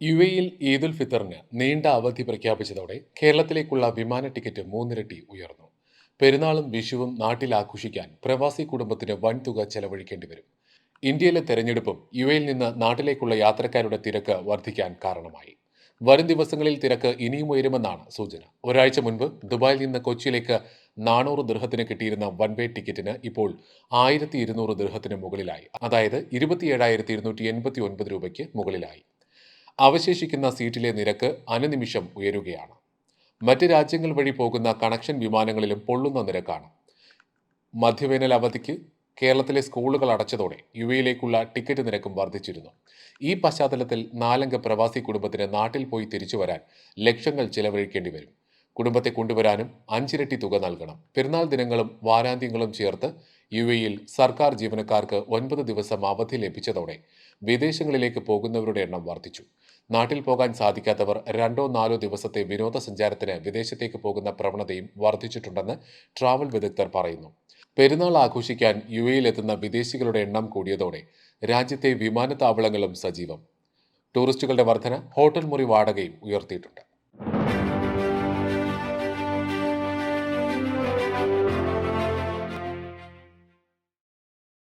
U എയിൽ ഈദുൽ ഫിത്തറിന് നീണ്ട അവധി പ്രഖ്യാപിച്ചതോടെ കേരളത്തിലേക്കുള്ള വിമാന ടിക്കറ്റ് മൂന്നിരട്ടി ഉയർന്നു. പെരുന്നാളും വിഷുവും നാട്ടിൽ ആഘോഷിക്കാൻ പ്രവാസി കുടുംബത്തിന് വൻതുക ചെലവഴിക്കേണ്ടി വരും. ഇന്ത്യയിലെ തെരഞ്ഞെടുപ്പും യു എയിൽ നിന്ന് നാട്ടിലേക്കുള്ള യാത്രക്കാരുടെ തിരക്ക് വർദ്ധിക്കാൻ കാരണമായി. വരും ദിവസങ്ങളിൽ തിരക്ക് ഇനിയും ഉയരുമെന്നാണ് സൂചന. ഒരാഴ്ച മുൻപ് ദുബായിൽ നിന്ന് കൊച്ചിയിലേക്ക് നാനൂറ് ദൃഹത്തിന് കിട്ടിയിരുന്ന വൺ വേ ടിക്കറ്റിന് ഇപ്പോൾ ആയിരത്തി ഇരുന്നൂറ് ദൃഹത്തിന് മുകളിലായി. അതായത് ഇരുപത്തിയേഴായിരത്തി ഇരുന്നൂറ്റി എൺപത്തി ഒൻപത് രൂപയ്ക്ക് മുകളിലായി. അവശേഷിക്കുന്ന സീറ്റിലെ നിരക്ക് അനുനിമിഷം ഉയരുകയാണ്. മറ്റ് രാജ്യങ്ങൾ വഴി പോകുന്ന കണക്ഷൻ വിമാനങ്ങളിലും പൊള്ളുന്ന നിരക്കാണ്. മധ്യവേനൽ അവധിക്ക് കേരളത്തിലെ സ്കൂളുകൾ അടച്ചതോടെ യു എയിലേക്കുള്ള ടിക്കറ്റ് നിരക്കും വർദ്ധിച്ചിരുന്നു. ഈ പശ്ചാത്തലത്തിൽ നാലംഗ പ്രവാസി കുടുംബത്തിന് നാട്ടിൽ പോയി തിരിച്ചു വരാൻ ലക്ഷങ്ങൾ ചിലവഴിക്കേണ്ടി വരും. കുടുംബത്തെ കൊണ്ടുവരാനും അഞ്ചിരട്ടി തുക നൽകണം. പെരുന്നാൾ ദിനങ്ങളും വാരാന്ത്യങ്ങളും ചേർത്ത് യു എയിൽ സർക്കാർ ജീവനക്കാർക്ക് ഒൻപത് ദിവസം അവധി ലഭിച്ചതോടെ വിദേശങ്ങളിലേക്ക് പോകുന്നവരുടെ എണ്ണം വർദ്ധിച്ചു. നാട്ടിൽ പോകാൻ സാധിക്കാത്തവർ രണ്ടോ നാലോ ദിവസത്തെ വിനോദസഞ്ചാരത്തിന് വിദേശത്തേക്ക് പോകുന്ന പ്രവണതയും വർദ്ധിച്ചിട്ടുണ്ടെന്ന് ട്രാവൽ വിദഗ്ധർ പറയുന്നു. പെരുന്നാൾ ആഘോഷിക്കാൻ യു എയിലെത്തുന്ന വിദേശികളുടെ എണ്ണം കൂടിയതോടെ രാജ്യത്തെ വിമാനത്താവളങ്ങളും സജീവം. ടൂറിസ്റ്റുകളുടെ വർധന ഹോട്ടൽ മുറി വാടകയും ഉയർത്തിയിട്ടുണ്ട്.